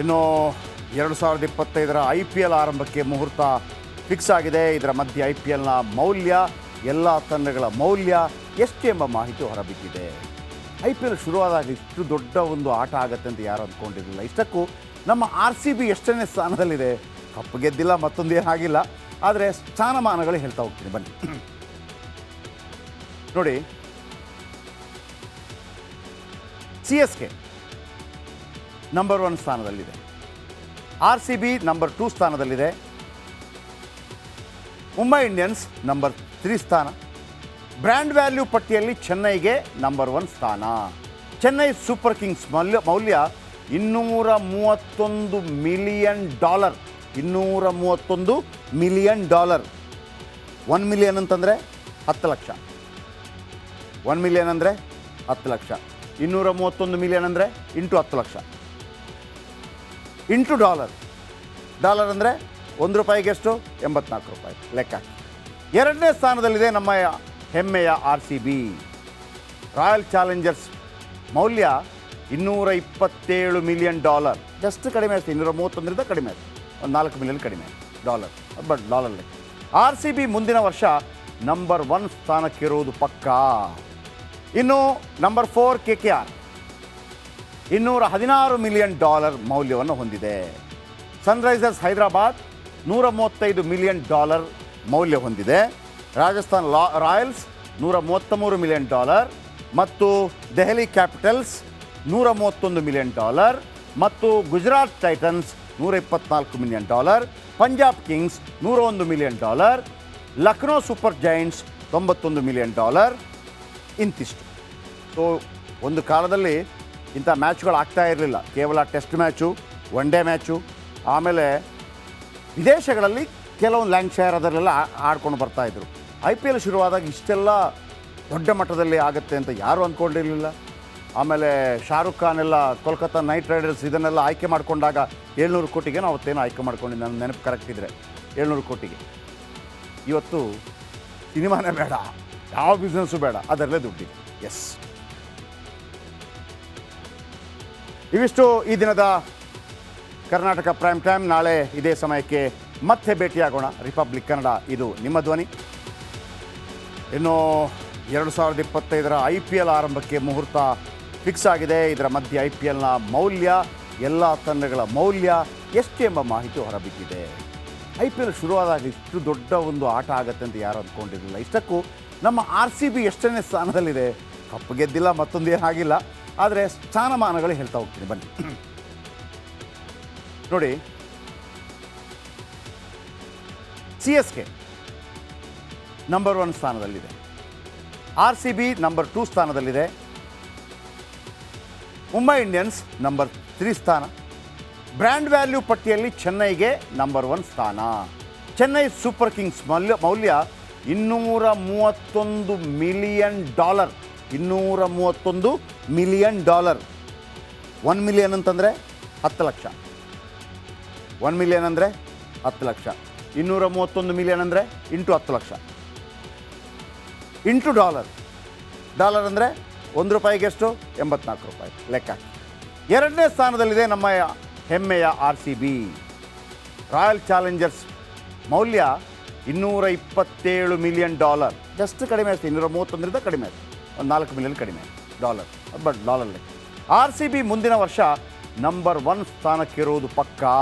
ಇನ್ನು ಎರಡು ಸಾವಿರದ ಇಪ್ಪತ್ತೈದರ ಐ ಪಿ ಎಲ್ ಆರಂಭಕ್ಕೆ ಮುಹೂರ್ತ ಫಿಕ್ಸ್ ಆಗಿದೆ. ಇದರ ಮಧ್ಯೆ ಐ ಪಿ ಎಲ್ನ ಮೌಲ್ಯ, ಎಲ್ಲ ತಂಡಗಳ ಮೌಲ್ಯ ಎಷ್ಟು ಎಂಬ ಮಾಹಿತಿ ಹೊರಬಿದ್ದಿದೆ. ಐ ಪಿ ಎಲ್ ಶುರುವಾದಾಗ ಇಷ್ಟು ದೊಡ್ಡ ಒಂದು ಆಟ ಆಗತ್ತೆ ಅಂತ ಯಾರು ಅಂದ್ಕೊಂಡಿರಲಿಲ್ಲ. ಇಷ್ಟಕ್ಕೂ ನಮ್ಮ ಆರ್ ಸಿ ಬಿ ಎಷ್ಟನೇ ಸ್ಥಾನದಲ್ಲಿದೆ. ಕಪ್ಪು ಗೆದ್ದಿಲ್ಲ, ಮತ್ತೊಂದು ಏನಾಗಿಲ್ಲ ಆದರೆ ಸ್ಥಾನಮಾನಗಳು ಹೇಳ್ತಾ ಹೋಗ್ತೀನಿ. ಬನ್ನಿ. ನೋಡಿ. C S K. Number one ಸ್ಥಾನದಲ್ಲಿದೆ. R C B number two ಸ್ಥಾನದಲ್ಲಿದೆ. ಮುಂಬೈ ಇಂಡಿಯನ್ಸ್ ನಂಬರ್ ತ್ರೀ ಸ್ಥಾನ. ಬ್ರ್ಯಾಂಡ್ ವ್ಯಾಲ್ಯೂ ಪಟ್ಟಿಯಲ್ಲಿ ಚೆನ್ನೈಗೆ ನಂಬರ್ ಒನ್ ಸ್ಥಾನ. ಚೆನ್ನೈ ಸೂಪರ್ ಕಿಂಗ್ಸ್ ಮೌಲ್ಯ ಮೌಲ್ಯ ಇನ್ನೂರ ಮೂವತ್ತೊಂದು ಮಿಲಿಯನ್ ಡಾಲರ್ ಇನ್ನೂರ ಮೂವತ್ತೊಂದು ಮಿಲಿಯನ್ ಡಾಲರ್ ಒನ್ ಮಿಲಿಯನ್ ಅಂತಂದರೆ ಹತ್ತು ಲಕ್ಷ. ಒನ್ ಮಿಲಿಯನ್ ಅಂದರೆ ಹತ್ತು ಲಕ್ಷ. ಇನ್ನೂರ ಮೂವತ್ತೊಂದು ಮಿಲಿಯನ್ ಅಂದರೆ ಇಂಟು ಹತ್ತು ಲಕ್ಷ. Into dollar. ಡಾಲರ್ ಅಂದರೆ ಒಂದು ರೂಪಾಯಿಗೆ ಎಷ್ಟು ಎಂಬತ್ನಾಲ್ಕು ರೂಪಾಯಿ. ಲೆಕ್ಕ. ಎರಡನೇ ಸ್ಥಾನದಲ್ಲಿದೆ ನಮ್ಮ ಹೆಮ್ಮೆಯ R C B. Royal Challengers ಮೌಲ್ಯ ಇನ್ನೂರ ಇಪ್ಪತ್ತೇಳು ಮಿಲಿಯನ್ ಡಾಲರ್. ಜಸ್ಟ್ ಕಡಿಮೆ ಅಷ್ಟೇ ಇನ್ನೂರ ಮೂವತ್ತೊಂದರಿಂದ ಕಡಿಮೆ ಆಯಿತು. ಒಂದು ನಾಲ್ಕು ಮಿಲಿಯನ್ ಕಡಿಮೆ dollar. But dollar R C B ಮುಂದಿನ ವರ್ಷ ನಂಬರ್ ಒನ್ ಸ್ಥಾನಕ್ಕಿರುವುದು ಪಕ್ಕಾ. ಇನ್ನು number four K K R. ಇನ್ನೂರ ಹದಿನಾರು ಮಿಲಿಯನ್ ಡಾಲರ್ ಮೌಲ್ಯವನ್ನು ಹೊಂದಿದೆ. ಸನ್ರೈಸರ್ಸ್ ಹೈದರಾಬಾದ್ ನೂರ ಮೂವತ್ತೈದು ಮಿಲಿಯನ್ ಡಾಲರ್ ಮೌಲ್ಯ ಹೊಂದಿದೆ. ರಾಜಸ್ಥಾನ್ ಲಾ, ರಾಯಲ್ಸ್ ನೂರ ಮೂವತ್ತಮೂರು ಮಿಲಿಯನ್ ಡಾಲರ್ ಮತ್ತು ದೆಹಲಿ ಕ್ಯಾಪಿಟಲ್ಸ್ ನೂರ ಮೂವತ್ತೊಂದು ಮಿಲಿಯನ್ ಡಾಲರ್ ಮತ್ತು ಗುಜರಾತ್ ಟೈಟನ್ಸ್ ನೂರ ಇಪ್ಪತ್ನಾಲ್ಕು ಮಿಲಿಯನ್ ಡಾಲರ್, ಪಂಜಾಬ್ ಕಿಂಗ್ಸ್ ನೂರ ಒಂದು million dollar, Lucknow Super Giants ತೊಂಬತ್ತೊಂದು ಮಿಲಿಯನ್ ಡಾಲರ್ ಇಂತಿಷ್ಟು. ಸೊ, ಒಂದು ಕಾಲದಲ್ಲಿ ಇಂಥ ಮ್ಯಾಚ್ಗಳು ಆಗ್ತಾ ಇರಲಿಲ್ಲ. ಕೇವಲ test match, one day match, ಆಮೇಲೆ ವಿದೇಶಗಳಲ್ಲಿ ಕೆಲವೊಂದು ಲ್ಯಾಂಗ್ಶೈರ್ ಅದರಲ್ಲೆಲ್ಲ ಆ- ಆಡ್ಕೊಂಡು ಬರ್ತಾಯಿದ್ರು ಐ ಪಿ ಎಲ್ ಶುರುವಾದಾಗ ಇಷ್ಟೆಲ್ಲ ದೊಡ್ಡ ಮಟ್ಟದಲ್ಲಿ ಆಗುತ್ತೆ ಅಂತ ಯಾರೂ ಅಂದ್ಕೊಂಡಿರಲಿಲ್ಲ. ಆಮೇಲೆ ಶಾರುಖ್ ಖಾನ್ ಎಲ್ಲ ಕೋಲ್ಕತ್ತಾ ನೈಟ್ ರೈಡರ್ಸ್ ಇದನ್ನೆಲ್ಲ ಆಯ್ಕೆ ಮಾಡಿಕೊಂಡಾಗ ಏಳ್ನೂರು ಕೋಟಿಗೆ ನಾವು ಅವತ್ತೇನೋ ಆಯ್ಕೆ ಮಾಡ್ಕೊಂಡು ನನ್ನ ನೆನಪು ಕರೆಕ್ಟ್ ಇದ್ದರೆ ಏಳ್ನೂರು ಕೋಟಿಗೆ. ಇವತ್ತು ಸಿನಿಮಾನೇ ಬೇಡ, ಯಾವ ಬಿಸ್ನೆಸ್ಸು ಬೇಡ, ಅದರಲ್ಲೇ ದುಡ್ಡಿದೆ. ಎಸ್ ಇವಿಷ್ಟು ಈ ದಿನದ ಕರ್ನಾಟಕ ಪ್ರೈಮ್ ಟೈಮ್. ನಾಳೆ ಇದೇ ಸಮಯಕ್ಕೆ ಮತ್ತೆ ಭೇಟಿಯಾಗೋಣ. ರಿಪಬ್ಲಿಕ್ ಕನ್ನಡ, ಇದು ನಿಮ್ಮ ಧ್ವನಿ. ಇನ್ನು ಎರಡು ಸಾವಿರದ ಇಪ್ಪತ್ತೈದರ ಐ ಪಿ ಎಲ್ ಆರಂಭಕ್ಕೆ ಮುಹೂರ್ತ ಫಿಕ್ಸ್ ಆಗಿದೆ. ಇದರ ಮಧ್ಯೆ ಐ ಪಿ ಎಲ್ನ ಮೌಲ್ಯ, ಎಲ್ಲ ತಂಡಗಳ ಮೌಲ್ಯ ಎಷ್ಟು ಎಂಬ ಮಾಹಿತಿ ಹೊರಬಿದ್ದಿದೆ. ಐ ಪಿ ಎಲ್ ಶುರುವಾದಾಗ ಇಷ್ಟು ದೊಡ್ಡ ಒಂದು ಆಟ ಆಗತ್ತೆ ಅಂತ ಯಾರು ಅಂದ್ಕೊಂಡಿರಲಿಲ್ಲ. ಇಷ್ಟಕ್ಕೂ ನಮ್ಮ ಆರ್ ಸಿ ಬಿ ಎಷ್ಟನೇ ಸ್ಥಾನದಲ್ಲಿದೆ. ಕಪ್ಪು ಗೆದ್ದಿಲ್ಲ, ಮತ್ತೊಂದು ಆಗಿಲ್ಲ. ಆದರೆ ಸ್ಥಾನಮಾನಗಳು ಹೇಳ್ತಾ ಹೋಗ್ತೀನಿ, ಬನ್ನಿ. ನೋಡಿ. C S K number one ಸ್ಥಾನದಲ್ಲಿದೆ. R C B number two ಸ್ಥಾನದಲ್ಲಿದೆ. ಮುಂಬೈ ಇಂಡಿಯನ್ಸ್ ನಂಬರ್ ತ್ರೀ ಸ್ಥಾನ. ಬ್ರ್ಯಾಂಡ್ ವ್ಯಾಲ್ಯೂ ಪಟ್ಟಿಯಲ್ಲಿ ಚೆನ್ನೈಗೆ ನಂಬರ್ ಒನ್ ಸ್ಥಾನ. ಚೆನ್ನೈ ಸೂಪರ್ ಕಿಂಗ್ಸ್ ಮೌಲ್ಯ ಮೌಲ್ಯ ಇನ್ನೂರ ಮೂವತ್ತೊಂದು ಮಿಲಿಯನ್ ಡಾಲರ್ ಇನ್ನೂರ ಮೂವತ್ತೊಂದು ಮಿಲಿಯನ್ ಡಾಲರ್. ಒನ್ ಮಿಲಿಯನ್ ಅಂತಂದರೆ ಹತ್ತು ಲಕ್ಷ. ಒನ್ ಮಿಲಿಯನ್ ಅಂದರೆ ಹತ್ತು ಲಕ್ಷ. ಇನ್ನೂರ ಮೂವತ್ತೊಂದು ಮಿಲಿಯನ್ ಅಂದರೆ ಇಂಟು ಹತ್ತು ಲಕ್ಷ. Into dollar. ಡಾಲರ್ ಅಂದರೆ ಒಂದು ರೂಪಾಯಿಗೆ ಎಷ್ಟು? ಎಂಬತ್ನಾಲ್ಕು ರೂಪಾಯಿ. ಲೆಕ್ಕ ಎರಡನೇ ಸ್ಥಾನದಲ್ಲಿದೆ ನಮ್ಮ ಹೆಮ್ಮೆಯ R C B. Royal Challengers ಮೌಲ್ಯ ಇನ್ನೂರ ಇಪ್ಪತ್ತೇಳು ಮಿಲಿಯನ್ ಡಾಲರ್. ಜಸ್ಟ್ ಕಡಿಮೆ ಅಷ್ಟೇ ಇನ್ನೂರ ಮೂವತ್ತೊಂದರಿಂದ ಕಡಿಮೆ ಅಷ್ಟೇ ಒಂದು ನಾಲ್ಕು ಮಿಲಿಯನ್ ಕಡಿಮೆ. Dollar. But dollar R C B ಮುಂದಿನ ವರ್ಷ ನಂಬರ್ ಒನ್ ಸ್ಥಾನಕ್ಕಿರುವುದು ಪಕ್ಕಾ?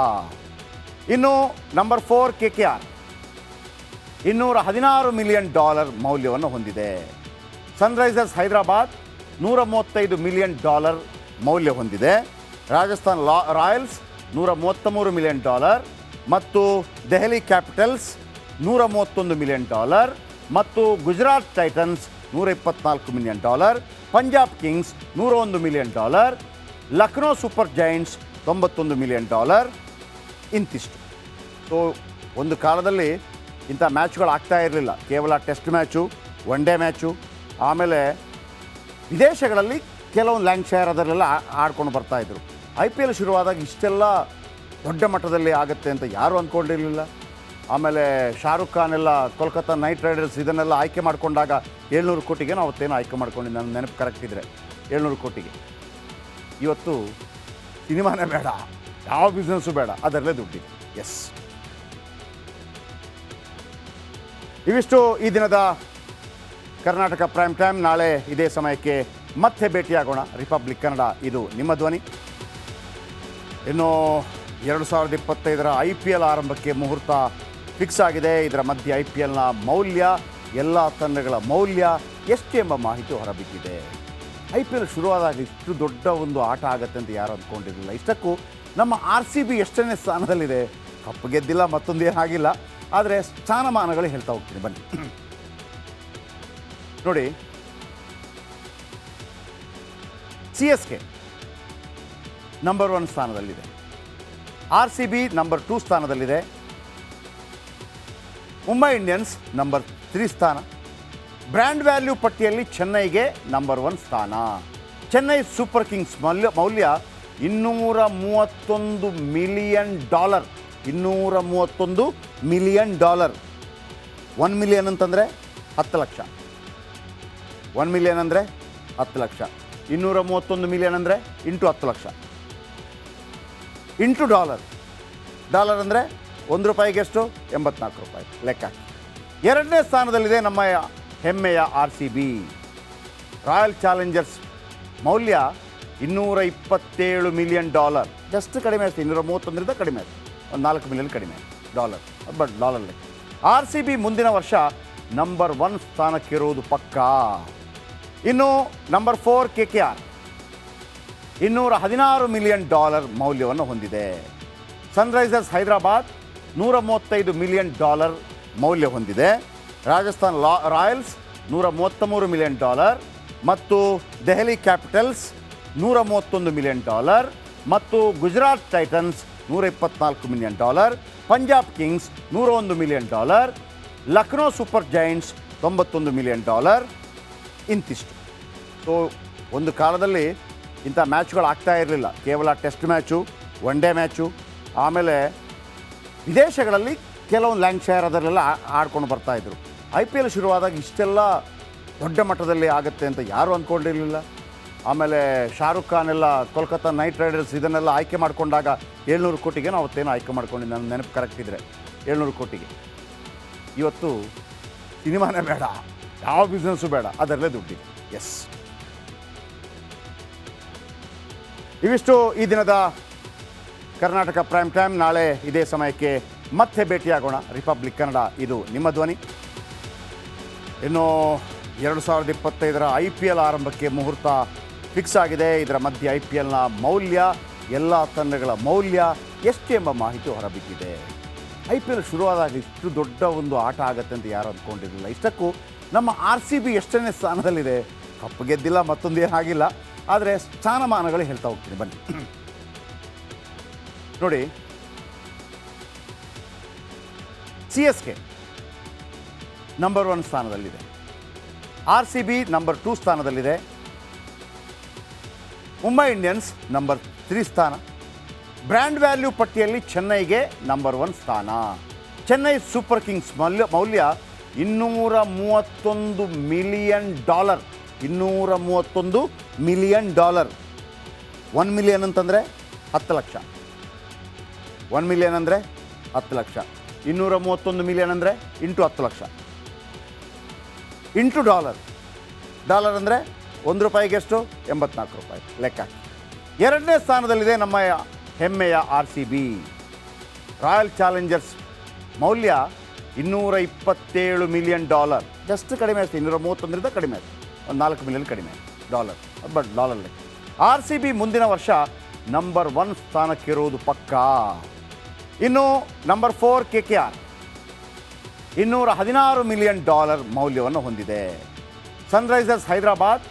ಇನ್ನು number four K K R. ಇನ್ನೂರ ಹದಿನಾರು ಮಿಲಿಯನ್ ಡಾಲರ್ ಮೌಲ್ಯವನ್ನು ಹೊಂದಿದೆ. ಸನ್ರೈಸರ್ಸ್ ಹೈದರಾಬಾದ್ ನೂರ ಮೂವತ್ತೈದು ಮಿಲಿಯನ್ ಡಾಲರ್ ಮೌಲ್ಯ ಹೊಂದಿದೆ. ರಾಜಸ್ಥಾನ್ ಲಾ, ರಾಯಲ್ಸ್ ನೂರ ಮೂವತ್ತಮೂರು ಮಿಲಿಯನ್ ಡಾಲರ್ ಮತ್ತು ದೆಹಲಿ ಕ್ಯಾಪಿಟಲ್ಸ್ ನೂರ ಮೂವತ್ತೊಂದು ಮಿಲಿಯನ್ ಡಾಲರ್ ಮತ್ತು ಗುಜರಾತ್ ಟೈಟನ್ಸ್ ನೂರ ಇಪ್ಪತ್ನಾಲ್ಕು ಮಿಲಿಯನ್ ಡಾಲರ್, ಪಂಜಾಬ್ ಕಿಂಗ್ಸ್ ನೂರ ಒಂದು million dollar, Lucknow Super Giants ತೊಂಬತ್ತೊಂದು ಮಿಲಿಯನ್ ಡಾಲರ್, ಇಂತಿಷ್ಟು. ಸೊ ಒಂದು ಕಾಲದಲ್ಲಿ ಇಂಥ ಮ್ಯಾಚ್ಗಳು ಆಗ್ತಾ ಇರಲಿಲ್ಲ. ಕೇವಲ test match, one day match, ಆಮೇಲೆ ವಿದೇಶಗಳಲ್ಲಿ ಕೆಲವೊಂದು ಲ್ಯಾಂಗ್ಶೈರ್ ಅದರಲ್ಲೆಲ್ಲ ಆ- ಆಡ್ಕೊಂಡು ಬರ್ತಾಯಿದ್ರು ಐ ಪಿ ಎಲ್ ಶುರುವಾದಾಗ ಇಷ್ಟೆಲ್ಲ ದೊಡ್ಡ ಮಟ್ಟದಲ್ಲಿ ಆಗುತ್ತೆ ಅಂತ ಯಾರೂ ಅಂದ್ಕೊಂಡಿರಲಿಲ್ಲ ಆಮೇಲೆ ಶಾರುಖ್ ಖಾನ್ ಎಲ್ಲ ಕೋಲ್ಕತ್ತಾ ನೈಟ್ ರೈಡರ್ಸ್ ಇದನ್ನೆಲ್ಲ ಆಯ್ಕೆ ಮಾಡಿಕೊಂಡಾಗ ಏಳ್ನೂರು ಕೋಟಿಗೆ ನಾವು ಅವತ್ತೇನು ಆಯ್ಕೆ ಮಾಡ್ಕೊಂಡಿದ್ದು. ನನ್ನ ನೆನಪು ಕರೆಕ್ಟ್ ಇದ್ದರೆ ಏಳ್ನೂರು ಕೋಟಿಗೆ. ಇವತ್ತು ಸಿನಿಮಾನೇ ಬೇಡ, ಯಾವ ಬಿಸ್ನೆಸ್ಸು ಬೇಡ, ಅದರಲ್ಲೇ ದುಡ್ಡಿದೆ. ಎಸ್ ಇವಿಷ್ಟು ಈ ದಿನದ ಕರ್ನಾಟಕ ಪ್ರೈಮ್ ಟೈಮ್ ನಾಳೆ ಇದೇ ಸಮಯಕ್ಕೆ ಮತ್ತೆ ಭೇಟಿಯಾಗೋಣ. ರಿಪಬ್ಲಿಕ್ ಕನ್ನಡ ಇದು ನಿಮ್ಮ ಧ್ವನಿ. ಇನ್ನು ಎರಡು ಸಾವಿರದ ಇಪ್ಪತ್ತೈದರ ಐ ಪಿ ಎಲ್ ಆರಂಭಕ್ಕೆ ಮುಹೂರ್ತ ಫಿಕ್ಸ್ ಆಗಿದೆ. ಇದರ ಮಧ್ಯೆ ಐ ಪಿ ಎಲ್ನ ಮೌಲ್ಯ, ಎಲ್ಲ ತಂಡಗಳ ಮೌಲ್ಯ ಎಷ್ಟು ಎಂಬ ಮಾಹಿತಿ ಹೊರಬಿದ್ದಿದೆ. ಐ ಪಿ ಎಲ್ ಶುರುವಾದಾಗ ಇಷ್ಟು ದೊಡ್ಡ ಒಂದು ಆಟ ಆಗತ್ತೆ ಅಂತ ಯಾರು ಅಂದ್ಕೊಂಡಿರಲಿಲ್ಲ ಇಷ್ಟಕ್ಕೂ ನಮ್ಮ ಆರ್ ಸಿ ಬಿ ಎಷ್ಟನೇ ಸ್ಥಾನದಲ್ಲಿದೆ. ಕಪ್ಪು ಗೆದ್ದಿಲ್ಲ, ಮತ್ತೊಂದು ಆಗಿಲ್ಲ. ಆದರೆ ಸ್ಥಾನಮಾನಗಳು ಹೇಳ್ತಾ ಹೋಗ್ತೀನಿ. ಬನ್ನಿ. ನೋಡಿ. C S K number one ಸ್ಥಾನದಲ್ಲಿದೆ. R C B number two ಸ್ಥಾನದಲ್ಲಿದೆ. ಮುಂಬೈ ಇಂಡಿಯನ್ಸ್ ನಂಬರ್ ತ್ರೀ ಸ್ಥಾನ. ಬ್ರ್ಯಾಂಡ್ ವ್ಯಾಲ್ಯೂ ಪಟ್ಟಿಯಲ್ಲಿ ಚೆನ್ನೈಗೆ ನಂಬರ್ ಒನ್ ಸ್ಥಾನ. ಚೆನ್ನೈ ಸೂಪರ್ ಕಿಂಗ್ಸ್ ಮೌಲ್ಯ ಮೌಲ್ಯ ಇನ್ನೂರ ಮೂವತ್ತೊಂದು ಮಿಲಿಯನ್ ಡಾಲರ್. ಇನ್ನೂರ ಮೂವತ್ತೊಂದು ಮಿಲಿಯನ್ ಡಾಲರ್. ಒನ್ ಮಿಲಿಯನ್ ಅಂತಂದರೆ ಹತ್ತು ಲಕ್ಷ. ಒನ್ ಮಿಲಿಯನ್ ಅಂದರೆ ಹತ್ತು ಲಕ್ಷ. ಇನ್ನೂರ ಮೂವತ್ತೊಂದು ಮಿಲಿಯನ್ ಅಂದರೆ ಇಂಟು ಹತ್ತು ಲಕ್ಷ. Into dollar. ಡಾಲರ್ ಅಂದರೆ ಒಂದು ರೂಪಾಯಿಗೆ ಎಷ್ಟು? ಎಂಬತ್ನಾಲ್ಕು ರೂಪಾಯಿ. ಲೆಕ್ಕ. ಎರಡನೇ ಸ್ಥಾನದಲ್ಲಿದೆ ನಮ್ಮ ಹೆಮ್ಮೆಯ R C B. Royal Challengers ಮೌಲ್ಯ ಇನ್ನೂರ ಇಪ್ಪತ್ತೇಳು ಮಿಲಿಯನ್ ಡಾಲರ್. ಜಸ್ಟ್ ಕಡಿಮೆ ಆಯ್ತು, ಇನ್ನೂರ ಮೂವತ್ತೊಂದರಿಂದ ಕಡಿಮೆ ಆಯ್ತು. ಒಂದು ನಾಲ್ಕು ಮಿಲಿಯನ್ ಕಡಿಮೆ ಡಾಲರ್. ಬಟ್ ಡಾಲರ್ ಲೆಕ್ಕ. ಆರ್ ಸಿ ಬಿ ಮುಂದಿನ ವರ್ಷ ನಂಬರ್ ಒನ್ ಸ್ಥಾನಕ್ಕಿರುವುದು ಪಕ್ಕಾ? ಇನ್ನು number four K K R. ಇನ್ನೂರ ಹದಿನಾರು ಮಿಲಿಯನ್ ಡಾಲರ್ ಮೌಲ್ಯವನ್ನು ಹೊಂದಿದೆ. ಸನ್ರೈಸರ್ಸ್ ಹೈದರಾಬಾದ್ ನೂರ ಮೂವತ್ತೈದು ಮಿಲಿಯನ್ ಡಾಲರ್ ಮೌಲ್ಯ ಹೊಂದಿದೆ. ರಾಜಸ್ಥಾನ್ ಲಾ, ರಾಯಲ್ಸ್ ನೂರ ಮೂವತ್ತ ಮೂರು ಮಿಲಿಯನ್ ಡಾಲರ್ ಮತ್ತು ದೆಹಲಿ ಕ್ಯಾಪಿಟಲ್ಸ್ ನೂರ ಮೂವತ್ತೊಂದು ಮಿಲಿಯನ್ ಡಾಲರ್ ಮತ್ತು ಗುಜರಾತ್ ಟೈಟನ್ಸ್ ನೂರ ಇಪ್ಪತ್ನಾಲ್ಕು ಮಿಲಿಯನ್ ಡಾಲರ್, ಪಂಜಾಬ್ ಕಿಂಗ್ಸ್ ನೂರ ಒಂದು million dollar, Lucknow Super Giants ತೊಂಬತ್ತೊಂದು ಮಿಲಿಯನ್ ಡಾಲರ್ ಇಂತಿಷ್ಟು. ಸೊ ಒಂದು ಕಾಲದಲ್ಲಿ ಇಂಥ ಮ್ಯಾಚ್ಗಳು ಆಗ್ತಾ ಇರಲಿಲ್ಲ. ಕೇವಲ test match, one day match, ಆಮೇಲೆ ವಿದೇಶಗಳಲ್ಲಿ ಕೆಲವೊಂದು ಲ್ಯಾಂಗ್ಶೈರ್ ಅದರಲ್ಲೆಲ್ಲ ಆಡ್ಕೊಂಡು ಬರ್ತಾಯಿದ್ರು ಐ ಪಿ ಎಲ್ ಶುರುವಾದಾಗ ಇಷ್ಟೆಲ್ಲ ದೊಡ್ಡ ಮಟ್ಟದಲ್ಲಿ ಆಗುತ್ತೆ ಅಂತ ಯಾರೂ ಅಂದ್ಕೊಂಡಿರಲಿಲ್ಲ ಆಮೇಲೆ ಶಾರುಖ್ ಖಾನ್ ಎಲ್ಲ ಕೋಲ್ಕತ್ತಾ ನೈಟ್ ರೈಡರ್ಸ್ ಇದನ್ನೆಲ್ಲ ಆಯ್ಕೆ ಮಾಡಿಕೊಂಡಾಗ ಏಳ್ನೂರು ಕೋಟಿಗೆ ನಾವು ಅವತ್ತೇನೋ ಆಯ್ಕೆ ಮಾಡ್ಕೊಂಡು ನನ್ನ ನೆನಪು ಕರೆಕ್ಟ್ ಇದ್ದರೆ ಏಳ್ನೂರು ಕೋಟಿಗೆ. ಇವತ್ತು ಸಿನಿಮಾನೇ ಬೇಡ, ಯಾವ ಬಿಸ್ನೆಸ್ಸು ಬೇಡ, ಅದರಲ್ಲೇ ದುಡ್ಡಿದೆ. ಎಸ್ ಇವಿಷ್ಟು ಈ ದಿನದ ಕರ್ನಾಟಕ ಪ್ರೈಮ್ ಟೈಮ್ ನಾಳೆ ಇದೇ ಸಮಯಕ್ಕೆ ಮತ್ತೆ ಭೇಟಿಯಾಗೋಣ. ರಿಪಬ್ಲಿಕ್ ಕನ್ನಡ, ಇದು ನಿಮ್ಮ ಧ್ವನಿ. ಇನ್ನು ಎರಡು ಸಾವಿರದ ಇಪ್ಪತ್ತೈದರ ಐ ಪಿ ಎಲ್ ಆರಂಭಕ್ಕೆ ಮುಹೂರ್ತ ಫಿಕ್ಸ್ ಆಗಿದೆ. ಇದರ ಮಧ್ಯೆ ಐ ಪಿ ಎಲ್ನ ಮೌಲ್ಯ, ಎಲ್ಲ ತಂಡಗಳ ಮೌಲ್ಯ ಎಷ್ಟು ಎಂಬ ಮಾಹಿತಿ ಹೊರಬಿದ್ದಿದೆ. ಐ ಪಿ ಎಲ್ ಶುರುವಾದಾಗ ಇಷ್ಟು ದೊಡ್ಡ ಒಂದು ಆಟ ಆಗತ್ತೆ ಅಂತ ಯಾರು ಅಂದ್ಕೊಂಡಿರಲಿಲ್ಲ. ಇಷ್ಟಕ್ಕೂ ನಮ್ಮ ಆರ್ ಸಿ ಬಿ ಎಷ್ಟನೇ ಸ್ಥಾನದಲ್ಲಿದೆ. ಕಪ್ಪು ಗೆದ್ದಿಲ್ಲ ಮತ್ತೊಂದೇನಾಗಿಲ್ಲ ಆದರೆ ಸ್ಥಾನಮಾನಗಳು ಹೇಳ್ತಾ ಹೋಗ್ತೀನಿ. ಬನ್ನಿ. ನೋಡಿ. C S K number one ಸ್ಥಾನದಲ್ಲಿದೆ. R C B number two ಸ್ಥಾನದಲ್ಲಿದೆ. ಮುಂಬೈ ಇಂಡಿಯನ್ಸ್ ನಂಬರ್ ತ್ರೀ ಸ್ಥಾನ. ಬ್ರ್ಯಾಂಡ್ ವ್ಯಾಲ್ಯೂ ಪಟ್ಟಿಯಲ್ಲಿ ಚೆನ್ನೈಗೆ ನಂಬರ್ ಒನ್ ಸ್ಥಾನ. ಚೆನ್ನೈ ಸೂಪರ್ ಕಿಂಗ್ಸ್ ಮೌಲ್ಯ ಮೌಲ್ಯ ಇನ್ನೂರ ಮೂವತ್ತೊಂದು ಮಿಲಿಯನ್ ಡಾಲರ್ ಇನ್ನೂರ ಮೂವತ್ತೊಂದು ಮಿಲಿಯನ್ ಡಾಲರ್ ಒನ್ ಮಿಲಿಯನ್ ಅಂತಂದರೆ ಹತ್ತು ಲಕ್ಷ. ಒನ್ ಮಿಲಿಯನ್ ಅಂದರೆ ಹತ್ತು ಲಕ್ಷ. ಇನ್ನೂರ ಮೂವತ್ತೊಂದು ಮಿಲಿಯನ್ ಅಂದರೆ ಇಂಟು ಹತ್ತು ಲಕ್ಷ. Into dollar. ಡಾಲರ್ ಅಂದರೆ ಒಂದು ರೂಪಾಯಿಗೆ ಎಷ್ಟು? ಎಂಬತ್ನಾಲ್ಕು ರೂಪಾಯಿ. ಲೆಕ್ಕ. ಎರಡನೇ ಸ್ಥಾನದಲ್ಲಿದೆ ನಮ್ಮ ಹೆಮ್ಮೆಯ R C B Royal Challengers ಮೌಲ್ಯ ಇನ್ನೂರ ಇಪ್ಪತ್ತೇಳು ಮಿಲಿಯನ್ ಡಾಲರ್ ಜಸ್ಟ್ ಕಡಿಮೆ ಆಯ್ತು ಇನ್ನೂರ ಮೂವತ್ತೊಂದರಿಂದ ಕಡಿಮೆ ಆಯ್ತು ಒಂದು ನಾಲ್ಕು ಮಿಲಿಯನ್ ಕಡಿಮೆ ಡಾಲರ್ ಬಟ್ ಡಾಲರ್ ಲೆಕ್ಕ. ಆರ್ ಸಿ ಬಿ ಮುಂದಿನ ವರ್ಷ ನಂಬರ್ ಒನ್ ಸ್ಥಾನಕ್ಕಿರುವುದು ಪಕ್ಕಾ? ಇನ್ನು number four K K R ಇನ್ನೂರ ಹದಿನಾರು ಮಿಲಿಯನ್ ಡಾಲರ್ ಮೌಲ್ಯವನ್ನು ಹೊಂದಿದೆ. ಸನ್ರೈಸರ್ಸ್ ಹೈದರಾಬಾದ್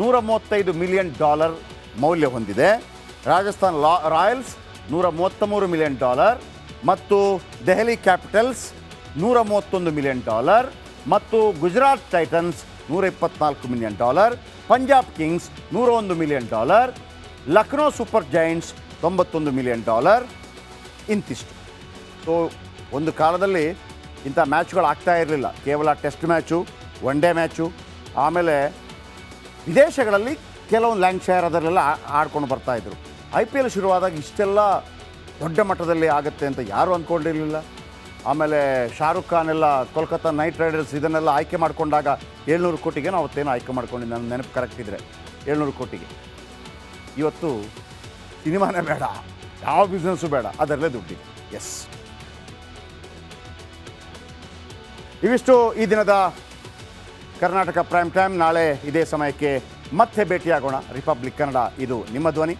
ನೂರ ಮೂವತ್ತೈದು ಮಿಲಿಯನ್ ಡಾಲರ್ ಮೌಲ್ಯ ಹೊಂದಿದೆ. ರಾಜಸ್ಥಾನ್ ಲಾ, ರಾಯಲ್ಸ್ ನೂರ ಮೂವತ್ತ ಮೂರು ಮಿಲಿಯನ್ ಡಾಲರ್ ಮತ್ತು ದೆಹಲಿ ಕ್ಯಾಪಿಟಲ್ಸ್ ನೂರ ಮೂವತ್ತೊಂದು ಮಿಲಿಯನ್ ಡಾಲರ್ ಮತ್ತು ಗುಜರಾತ್ ಟೈಟನ್ಸ್ ನೂರ ಇಪ್ಪತ್ನಾಲ್ಕು ಮಿಲಿಯನ್ ಡಾಲರ್ ಪಂಜಾಬ್ ಕಿಂಗ್ಸ್ ನೂರ ಒಂದು million dollar Lucknow Super Giants ತೊಂಬತ್ತೊಂದು ಮಿಲಿಯನ್ ಡಾಲರ್ ಇಂತಿಷ್ಟು. ಸೊ ಒಂದು ಕಾಲದಲ್ಲಿ ಇಂಥ ಮ್ಯಾಚ್ಗಳು ಆಗ್ತಾ ಇರಲಿಲ್ಲ. ಕೇವಲ test match, one day match, ಆಮೇಲೆ ವಿದೇಶಗಳಲ್ಲಿ ಕೆಲವೊಂದು ಲ್ಯಾಂಗ್ಶೈರ್ ಅದರಲ್ಲೆಲ್ಲ ಆ- ಆಡ್ಕೊಂಡು ಬರ್ತಾಯಿದ್ರು ಐ ಪಿ ಎಲ್ ಶುರುವಾದಾಗ ಇಷ್ಟೆಲ್ಲ ದೊಡ್ಡ ಮಟ್ಟದಲ್ಲಿ ಆಗುತ್ತೆ ಅಂತ ಯಾರೂ ಅಂದ್ಕೊಂಡಿರಲಿಲ್ಲ. ಆಮೇಲೆ ಶಾರುಖ್ ಖಾನ್ ಎಲ್ಲ ಕೋಲ್ಕತ್ತಾ ನೈಟ್ ರೈಡರ್ಸ್ ಇದನ್ನೆಲ್ಲ ಆಯ್ಕೆ ಮಾಡಿಕೊಂಡಾಗ ಏಳ್ನೂರು ಕೋಟಿಗೆ ನಾವು ಅವತ್ತೇನೋ ಆಯ್ಕೆ ಮಾಡ್ಕೊಂಡಿದ್ದು ನನ್ನ ನೆನಪು ಕರೆಕ್ಟ್ ಇದ್ದರೆ ಏಳ್ನೂರು ಕೋಟಿಗೆ. ಇವತ್ತು ಸಿನಿಮಾನೇ ಬೇಡ. ಯಾವ ಬಿಸ್ನೆಸ್ಸು ಬೇಡ, ಅದರಲ್ಲೇ ದುಡ್ಡಿ. ಎಸ್ ಇವಿಷ್ಟು ಈ ದಿನದ ಕರ್ನಾಟಕ ಪ್ರೈಮ್ ಟೈಮ್ ನಾಳೆ ಇದೇ ಸಮಯಕ್ಕೆ ಮತ್ತೆ ಭೇಟಿಯಾಗೋಣ. ರಿಪಬ್ಲಿಕ್ ಕನ್ನಡ ಇದು ನಿಮ್ಮ ಧ್ವನಿ.